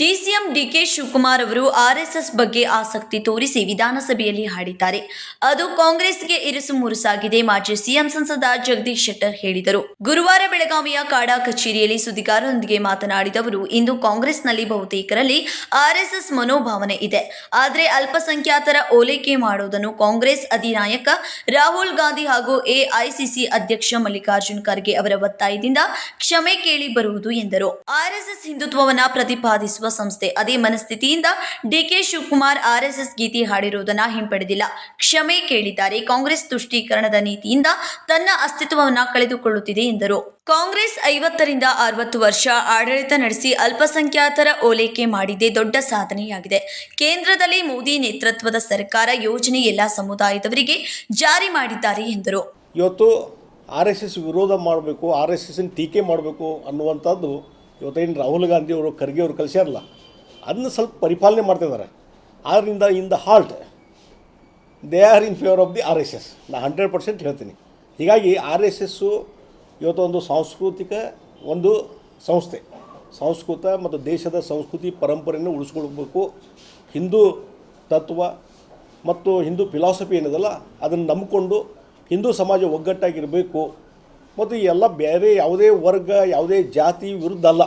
DCM DK Shivakumar ಅವರು RSS ಬಗ್ಗೆ ಆಸಕ್ತಿ ತೋರಿಸಿ ವಿಧಾನಸಭೆಯಲ್ಲಿ ಹಾಡಿದ್ದಾರೆ. ಅದು ಕಾಂಗ್ರೆಸ್ಗೆ ಇರಿಸು ಮುರುಸಾಗಿದೆ ಮಾಜಿ ಸಿಎಂ ಸಂಸದ ಜಗದೀಶ್ ಶೆಟ್ಟರ್ ಹೇಳಿದರು. ಗುರುವಾರ ಬೆಳಗಾವಿಯ ಕಾಡಾ ಕಚೇರಿಯಲ್ಲಿ ಸುದ್ದಿಗಾರರೊಂದಿಗೆ ಮಾತನಾಡಿದವರು ಇಂದು ಕಾಂಗ್ರೆಸ್ನಲ್ಲಿ ಬಹುತೇಕರಲ್ಲಿ ಆರ್ಎಸ್ಎಸ್ ಮನೋಭಾವನೆ ಇದೆ. ಆದರೆ ಅಲ್ಪಸಂಖ್ಯಾತರ ಓಲೈಕೆ ಮಾಡುವುದನ್ನು ಕಾಂಗ್ರೆಸ್ ಅಧಿನಾಯಕ ರಾಹುಲ್ ಗಾಂಧಿ ಹಾಗೂ ಎಐಸಿಸಿ ಅಧ್ಯಕ್ಷ ಮಲ್ಲಿಕಾರ್ಜುನ್ ಖರ್ಗೆ ಅವರ ಒತ್ತಾಯದಿಂದ ಕ್ಷಮೆ ಕೇಳಿ ಬರುವುದು ಎಂದರು. ಆರ್ಎಸ್ಎಸ್ ಹಿಂದುತ್ವವನ್ನು ಪ್ರತಿಪಾದಿಸುವ ಸಂಸ್ಥೆ. ಅದೇ ಮನಸ್ಥಿತಿಯಿಂದ ಡಿಕೆ ಶಿವಕುಮಾರ್ ಆರ್ಎಸ್ಎಸ್ ಗೀತೆ ಹಾಡಿರುವುದನ್ನ ಹಿಂಪಡೆದಿಲ್ಲ. ಕ್ಷಮೆ ಕೇಳಿದ್ದಾರೆ. ಕಾಂಗ್ರೆಸ್ ತುಷ್ಟೀಕರಣದ ನೀತಿಯಿಂದ ತನ್ನ ಅಸ್ತಿತ್ವವನ್ನ ಕಳೆದುಕೊಳ್ಳುತ್ತಿದೆ ಎಂದರು. ಕಾಂಗ್ರೆಸ್ ಐವತ್ತರಿಂದ ಅರವತ್ತು ವರ್ಷ ಆಡಳಿತ ನಡೆಸಿ ಅಲ್ಪಸಂಖ್ಯಾತರ ಓಲೈಕೆ ಮಾಡಿದೆ ದೊಡ್ಡ ಸಾಧನೆಯಾಗಿದೆ. ಕೇಂದ್ರದಲ್ಲಿ ಮೋದಿ ನೇತೃತ್ವದ ಸರ್ಕಾರ ಯೋಜನೆ ಎಲ್ಲ ಸಮುದಾಯದವರಿಗೆ ಜಾರಿ ಮಾಡಿದ್ದಾರೆ ಎಂದರು. ಇವತ್ತು ಆರ್ ಎಸ್ ಎಸ್ ವಿರೋಧ ಮಾಡಬೇಕು, ಆರ್ ಎಸ್ ಎಸ್ ಟೀಕೆ ಮಾಡಬೇಕು ಅನ್ನುವಂಥದ್ದು ಇವತ್ತೇನು ರಾಹುಲ್ ಗಾಂಧಿ ಅವರು, ಖರ್ಗೆ ಅವರು ಕಲಿಸ್ಯಾರಲ್ಲ ಅದನ್ನ ಸ್ವಲ್ಪ ಪರಿಪಾಲನೆ ಮಾಡ್ತಿದ್ದಾರೆ. ಆದ್ದರಿಂದ in the halt they are in favour of the R S S ನಾ ಹಂಡ್ರೆಡ್ ಪರ್ಸೆಂಟ್ ಹೇಳ್ತೀನಿ. ಹೀಗಾಗಿ ಆರ್ ಎಸ್ ಎಸ್ಸು ಇವತ್ತು ಒಂದು ಸಾಂಸ್ಕೃತಿಕ ಒಂದು ಸಂಸ್ಥೆ. ಸಂಸ್ಕೃತ ಮತ್ತು ದೇಶದ ಸಂಸ್ಕೃತಿ ಪರಂಪರೆಯನ್ನು ಉಳಿಸ್ಕೊಳ್ಬೇಕು. ಹಿಂದೂ ತತ್ವ ಮತ್ತು ಹಿಂದೂ ಫಿಲಾಸಫಿ ಏನಿದಲ್ಲ, ಅದನ್ನು ನಂಬಿಕೊಂಡು ಹಿಂದೂ ಸಮಾಜ ಒಗ್ಗಟ್ಟಾಗಿರಬೇಕು. ಮತ್ತು ಎಲ್ಲ ಬೇರೆ ಯಾವುದೇ ವರ್ಗ, ಯಾವುದೇ ಜಾತಿ ವಿರುದ್ಧ ಅಲ್ಲ,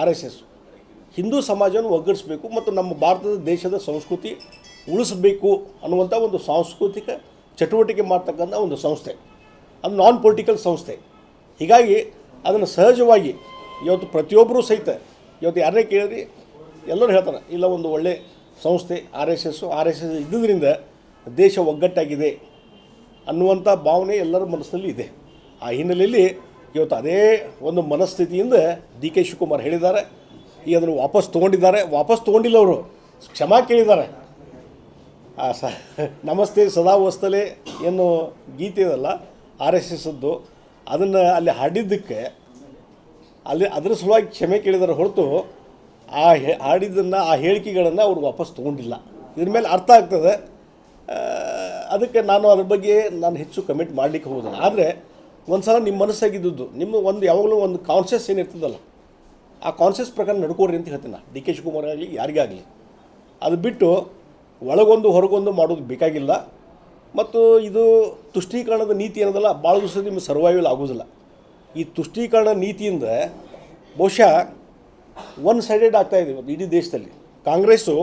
ಆರ್ ಎಸ್ ಎಸ್. ಹಿಂದೂ ಸಮಾಜವನ್ನು ಒಗ್ಗಡಿಸಬೇಕು ಮತ್ತು ನಮ್ಮ ಭಾರತದ ದೇಶದ ಸಂಸ್ಕೃತಿ ಉಳಿಸಬೇಕು ಅನ್ನುವಂಥ ಒಂದು ಸಾಂಸ್ಕೃತಿಕ ಚಟುವಟಿಕೆ ಮಾಡ್ತಕ್ಕಂಥ ಒಂದು ಸಂಸ್ಥೆ. ಅದು ನಾನ್ ಪೊಲಿಟಿಕಲ್ ಸಂಸ್ಥೆ. ಹೀಗಾಗಿ ಅದನ್ನು ಸಹಜವಾಗಿ ಇವತ್ತು ಪ್ರತಿಯೊಬ್ಬರೂ ಸಹಿತ, ಇವತ್ತು ಯಾರನ್ನೇ ಕೇಳಿದ್ರಿ, ಎಲ್ಲರೂ ಹೇಳ್ತಾರೆ, ಇಲ್ಲ ಒಂದು ಒಳ್ಳೆ ಸಂಸ್ಥೆ, R S S R S S ಇದ್ದುದರಿಂದ ದೇಶ ಒಗ್ಗಟ್ಟಾಗಿದೆ ಅನ್ನುವಂಥ ಭಾವನೆ ಎಲ್ಲರ ಮನಸ್ಸಲ್ಲಿ ಇದೆ. ಆ ಹಿನ್ನೆಲೆಯಲ್ಲಿ ಇವತ್ತು ಅದೇ ಒಂದು ಮನಸ್ಥಿತಿಯಿಂದ ಡಿ ಕೆ ಶಿವಕುಮಾರ್ ಹೇಳಿದ್ದಾರೆ. ಈ ಅದನ್ನು ವಾಪಸ್ ತೊಗೊಂಡಿದ್ದಾರೆ. ವಾಪಸ್ ತೊಗೊಂಡಿಲ್ಲ ಅವರು. ಕ್ಷಮಾ ಕೇಳಿದ್ದಾರೆ. ಆ ಸ, ನಮಸ್ತೆ ಸದಾ ವಸ್ತಲೆ ಏನು ಗೀತೆ ಇದಲ್ಲ ಆರ್ ಎಸ್ ಅದನ್ನು ಅಲ್ಲಿ ಹಾಡಿದ್ದಕ್ಕೆ, ಅಲ್ಲಿ ಅದರ ಸಲುವಾಗಿ ಕ್ಷಮೆ ಕೇಳಿದಾರೆ ಹೊರತು ಆ ಹಾಡಿದ್ದನ್ನು, ಆ ಹೇಳಿಕೆಗಳನ್ನು ಅವ್ರು ವಾಪಸ್ ತೊಗೊಂಡಿಲ್ಲ. ಇದ್ರ ಮೇಲೆ ಅರ್ಥ ಆಗ್ತದೆ. ಅದಕ್ಕೆ ನಾನು ಅದ್ರ ಬಗ್ಗೆ ನಾನು ಹೆಚ್ಚು ಕಮೆಂಟ್ ಮಾಡಲಿಕ್ಕೆ ಹೋಗೋದಿಲ್ಲ. ಆದರೆ ಒಂದು ಸಲ ನಿಮ್ಮ ಮನಸ್ಸಾಗಿದ್ದದ್ದು, ನಿಮ್ಮ ಒಂದು ಯಾವಾಗಲೂ ಒಂದು ಕಾನ್ಷಿಯಸ್ ಏನಿರ್ತದಲ್ಲ ಆ ಕಾನ್ಷಿಯಸ್ ಪ್ರಕಾರ ನಡ್ಕೊಡ್ರಿ ಅಂತ ಹೇಳ್ತೀನಿ ನಾನು. ಡಿ ಕೆ ಶಿವಕುಮಾರ್ ಆಗಲಿ, ಯಾರಿಗೇ ಆಗಲಿ. ಅದು ಬಿಟ್ಟು ಒಳಗೊಂದು ಹೊರಗೊಂದು ಮಾಡೋದು ಬೇಕಾಗಿಲ್ಲ. ಮತ್ತು ಇದು ತುಷ್ಟೀಕರಣದ ನೀತಿ ಏನದಲ್ಲ ಭಾಳ ದಿವಸ ನಿಮಗೆ ಸರ್ವೈವಲ್ ಆಗೋದಿಲ್ಲ. ಈ ತುಷ್ಟೀಕರಣ ನೀತಿಯಿಂದ ಬಹುಶಃ ಒನ್ ಸೈಡೆಡ್ ಆಗ್ತಾಯಿದೆ ಇವತ್ತು ಇಡೀ ದೇಶದಲ್ಲಿ. ಕಾಂಗ್ರೆಸ್ಸು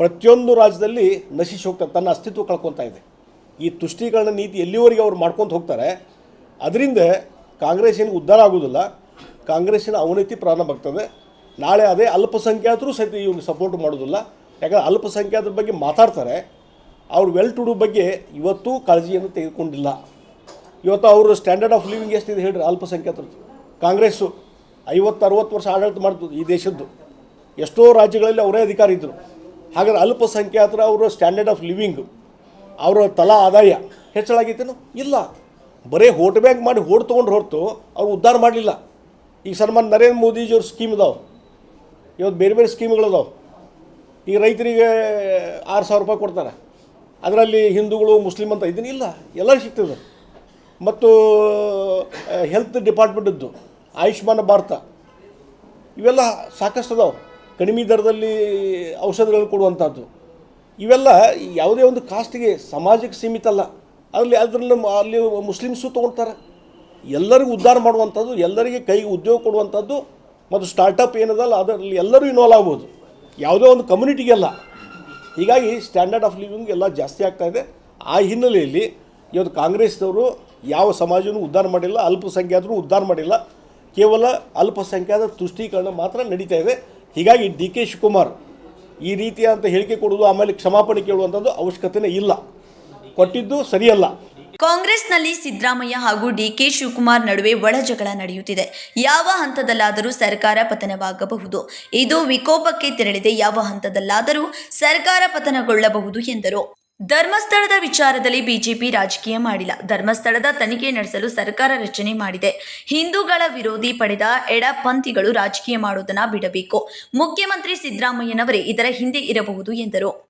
ಪ್ರತಿಯೊಂದು ರಾಜ್ಯದಲ್ಲಿ ನಶಿಸಿ ಹೋಗ್ತಾರೆ, ತನ್ನ ಅಸ್ತಿತ್ವ ಕಳ್ಕೊತಾ ಇದೆ. ಈ ತುಷ್ಟೀಕರಣ ನೀತಿ ಎಲ್ಲಿವರೆಗೆ ಅವ್ರು ಮಾಡ್ಕೊತ ಹೋಗ್ತಾರೆ ಅದರಿಂದ ಕಾಂಗ್ರೆಸ್ ಏನು ಉದ್ಧಾರ ಆಗೋದಿಲ್ಲ. ಕಾಂಗ್ರೆಸ್ಸಿನ ಅವನತಿ ಪ್ರಾರಂಭ ಆಗ್ತದೆ. ನಾಳೆ ಅದೇ ಅಲ್ಪಸಂಖ್ಯಾತರು ಸಹಿತ ಇವ್ರಿಗೆ ಸಪೋರ್ಟ್ ಮಾಡೋದಿಲ್ಲ. ಯಾಕಂದರೆ ಅಲ್ಪಸಂಖ್ಯಾತರ ಬಗ್ಗೆ ಮಾತಾಡ್ತಾರೆ. ಅವ್ರು ವೆಲ್ ಟು ಡೂ ಬಗ್ಗೆ ಇವತ್ತೂ ಕಾಳಜಿಯನ್ನು ತೆಗೆದುಕೊಂಡಿಲ್ಲ. ಇವತ್ತು ಅವರು ಸ್ಟ್ಯಾಂಡರ್ಡ್ ಆಫ್ ಲಿವಿಂಗ್ ಎಷ್ಟಿದೆ ಹೇಳ್ರಿ ಅಲ್ಪಸಂಖ್ಯಾತರು. ಕಾಂಗ್ರೆಸ್ಸು ಐವತ್ತು ಅರುವತ್ತು ವರ್ಷ ಆಡಳಿತ ಮಾಡ್ತದೆ ಈ ದೇಶದ್ದು. ಎಷ್ಟೋ ರಾಜ್ಯಗಳಲ್ಲಿ ಅವರೇ ಅಧಿಕಾರ ಇದ್ದರು ಹಾಗಾದ್ರೆ ಅಲ್ಪಸಂಖ್ಯಾತರ ಅವರ ಸ್ಟ್ಯಾಂಡರ್ಡ್ ಆಫ್ ಲಿವಿಂಗ್ ಅವರ ತಲಾ ಆದಾಯ ಹೆಚ್ಚಳಾಗಿತ್ತೇನು ಇಲ್ಲ. ಬರೀ ಓಟ್ ಬ್ಯಾಂಕ್ ಮಾಡಿ ಓಟ್ ತೊಗೊಂಡು ಹೊರತು ಅವ್ರು ಉದ್ಧಾರ ಮಾಡಲಿಲ್ಲ. ಈಗ ಸನ್ಮಾನ್ ನರೇಂದ್ರ ಮೋದಿಜಿಯವ್ರ ಸ್ಕೀಮ್ ಇದಾವೆ. ಇವತ್ತು ಬೇರೆ ಬೇರೆ ಸ್ಕೀಮ್ಗಳಿದಾವೆ ಈಗ ರೈತರಿಗೆ ಆರು ಸಾವಿರ ರೂಪಾಯಿ ಕೊಡ್ತಾರೆ. ಅದರಲ್ಲಿ ಹಿಂದೂಗಳು ಮುಸ್ಲಿಮ್ ಅಂತ ಇದನ್ನ ಇಲ್ಲ. ಎಲ್ಲರೂ ಸಿಗ್ತದೆ. ಮತ್ತು ಹೆಲ್ತ್ ಡಿಪಾರ್ಟ್ಮೆಂಟದ್ದು ಆಯುಷ್ಮಾನ್ ಭಾರತ. ಇವೆಲ್ಲ ಸಾಕಷ್ಟು ಅದಾವೆ ಕಡಿಮೆ ದರದಲ್ಲಿ ಔಷಧಗಳು ಕೊಡುವಂಥದ್ದು ಇವೆಲ್ಲ ಯಾವುದೇ ಒಂದು ಕಾಸ್ಟಿಗೆ ಸಮಾಜಕ್ಕೆ ಸೀಮಿತ ಅಲ್ಲ. ಅಲ್ಲಿ ಅದರಲ್ಲಿ ಅಲ್ಲಿ ಮುಸ್ಲಿಮ್ಸು ತೊಗೊಳ್ತಾರೆ ಎಲ್ಲರಿಗೂ ಉದ್ಧಾರ ಮಾಡುವಂಥದ್ದು, ಎಲ್ಲರಿಗೆ ಕೈಗೆ ಉದ್ಯೋಗ ಕೊಡುವಂಥದ್ದು ಮತ್ತು ಸ್ಟಾರ್ಟಪ್ ಏನದಲ್ಲ, ಅದರಲ್ಲಿ ಎಲ್ಲರೂ ಇನ್ವಾಲ್ವ್ ಆಗ್ಬೋದು. ಯಾವುದೇ ಒಂದು ಕಮ್ಯುನಿಟಿಗೆಲ್ಲ ಹೀಗಾಗಿ ಸ್ಟ್ಯಾಂಡರ್ಡ್ ಆಫ್ ಲಿವಿಂಗ್ ಎಲ್ಲ ಜಾಸ್ತಿ ಆಗ್ತಾಯಿದೆ ಆ ಹಿನ್ನೆಲೆಯಲ್ಲಿ ಇವತ್ತು ಕಾಂಗ್ರೆಸ್ನವರು ಯಾವ ಸಮಾಜವೂ ಉದ್ಧಾರ ಮಾಡಿಲ್ಲ, ಅಲ್ಪಸಂಖ್ಯಾತರು ಉದ್ಧಾರ ಮಾಡಿಲ್ಲ. ಕೇವಲ ಅಲ್ಪಸಂಖ್ಯಾತ ತುಷ್ಟೀಕರಣ ಮಾತ್ರ ನಡೀತಾ ಇದೆ. ಹೀಗಾಗಿ ಡಿ ಕೆ ಶಿವಕುಮಾರ್ ಈ ರೀತಿಯಾದಂಥ ಹೇಳಿಕೆ ಕೊಡೋದು ಆಮೇಲೆ ಕ್ಷಮಾಪಣೆ ಕೇಳುವಂಥದ್ದು ಅವಶ್ಯಕತೆನೇ ಇಲ್ಲ. ಕೊಟ್ಟಿದ್ದು ಸರಿಯಲ್ಲ. ಕಾಂಗ್ರೆಸ್ನಲ್ಲಿ ಸಿದ್ದರಾಮಯ್ಯ ಹಾಗೂ ಡಿಕೆ ಶಿವಕುಮಾರ್ ನಡುವೆ ಒಳ ಜಗಳ ನಡೆಯುತ್ತಿದೆ. ಯಾವ ಹಂತದಲ್ಲಾದರೂ ಸರ್ಕಾರ ಪತನವಾಗಬಹುದು. ಇದು ವಿಕೋಪಕ್ಕೆ ತೆರಳಿದೆ. ಯಾವ ಹಂತದಲ್ಲಾದರೂ ಸರ್ಕಾರ ಪತನಗೊಳ್ಳಬಹುದು ಎಂದರು. ಧರ್ಮಸ್ಥಳದ ವಿಚಾರದಲ್ಲಿ ಬಿಜೆಪಿ ರಾಜಕೀಯ ಮಾಡಿಲ್ಲ. ಧರ್ಮಸ್ಥಳದ ತನಿಖೆ ನಡೆಸಲು ಸರ್ಕಾರ ರಚನೆ ಮಾಡಿದೆ. ಹಿಂದೂಗಳ ವಿರೋಧಿ ಪಡೆದ ಎಡಪಂಥಿಗಳು ರಾಜಕೀಯ ಮಾಡುವುದನ್ನು ಬಿಡಬೇಕು. ಮುಖ್ಯಮಂತ್ರಿ ಸಿದ್ದರಾಮಯ್ಯನವರೇ ಇದರ ಹಿಂದೆ ಇರಬಹುದು ಎಂದರು.